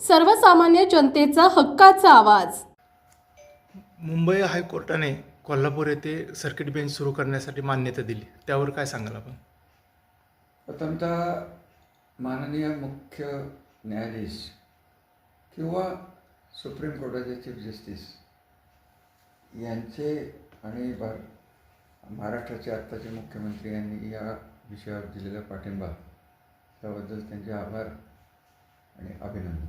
सर्वसामान्य जनतेचा हक्काचा आवाज. मुंबई हायकोर्टाने कोल्हापूर येथे सर्किट बेंच सुरू करण्यासाठी मान्यता दिली. त्यावर काय सांगाल आपण? प्रथमतः माननीय मुख्य न्यायाधीश किंवा सुप्रीम कोर्टाचे चीफ जस्टिस यांचे आणि भार महाराष्ट्राचे आत्ताचे मुख्यमंत्री यांनी या विषयावर दिलेला पाठिंबा त्याबद्दल त्यांचे आभार. आणि अभिनंदन.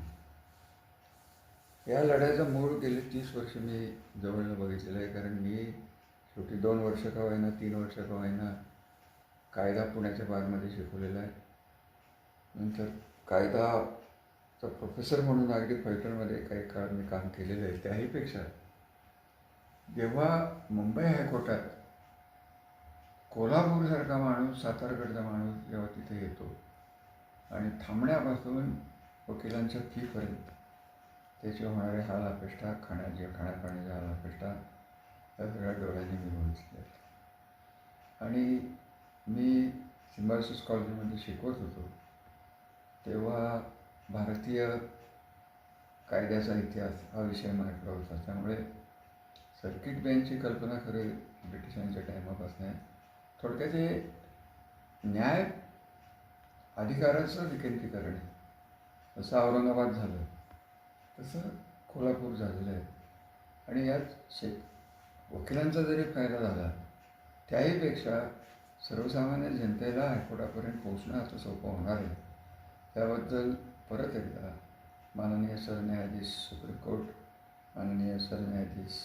या लढ्याचं मूळ गेले तीस वर्ष मी जवळनं बघितलेलं आहे. कारण मी शेवटी दोन वर्ष का होईना तीन वर्ष का होईना कायदा पुण्याच्या बारमध्ये शिकवलेला आहे. नंतर कायदाचा प्रोफेसर म्हणून अगदी फलटणमध्ये काही काळ मी काम केलेलं आहे. त्याहीपेक्षा जेव्हा मुंबई हायकोर्टात कोल्हापूरसारखा माणूस सातारकडचा माणूस जेव्हा तिथे येतो आणि थांबण्यापासून वकिलांच्या फीपर्यंत त्याचे होणारे हाल अपेष्टा खाण्याच्या खाण्यापाण्याचे हाल अपेष्टा या सगळ्या डोळ्यांनी मी बघितल्या आहेत आणि मी सिम्बायोसिस कॉलेजमध्ये शिकवत होतो. तेव्हा भारतीय कायद्याचा इतिहास हा विषय माझ्याकडे होता. त्यामुळे सर्किट बेंचची कल्पना खरे ब्रिटिशांच्या टायमापासून आहे. थोडक्यात हे न्याय अधिकाराचं विकेंद्रीकरण आहे. जसं औरंगाबाद झालं तसं कोल्हापूर झालेलं आहे. आणि यात शेत वकिलांचा जरी फायदा झाला त्याहीपेक्षा सर्वसामान्य जनतेला हायकोर्टापर्यंत पोहोचणं आता सोपं होणार आहे. त्याबद्दल परत एकदा माननीय सरन्यायाधीश सुप्रीम कोर्ट माननीय सरन्यायाधीश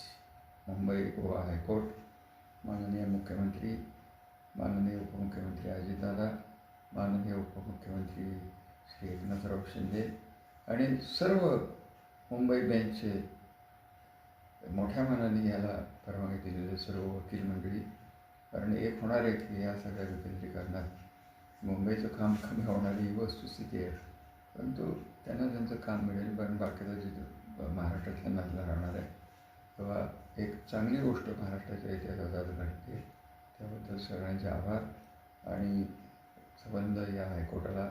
मुंबई गोवा हायकोर्ट माननीय मुख्यमंत्री माननीय उपमुख्यमंत्री अजितदादा माननीय उपमुख्यमंत्री श्री एकनाथराव शिंदे आणि सर्व मुंबई बेंचचे मोठ्या मनाने याला परवानगी दिलेले सर्व वकील मंडळी. कारण एक होणार आहे की या सगळ्या विकेंद्रीकरणात मुंबईचं काम कमी होणारी ही वस्तुस्थिती आहे. परंतु त्यांना त्यांचं काम मिळेल पण बाकीचं जिथं महाराष्ट्रातल्या मधला राहणार आहे. तेव्हा एक चांगली गोष्ट महाराष्ट्राच्या इतिहासात आज घडते. त्याबद्दल सगळ्यांचे आभार. आणि संबंध या हायकोर्टाला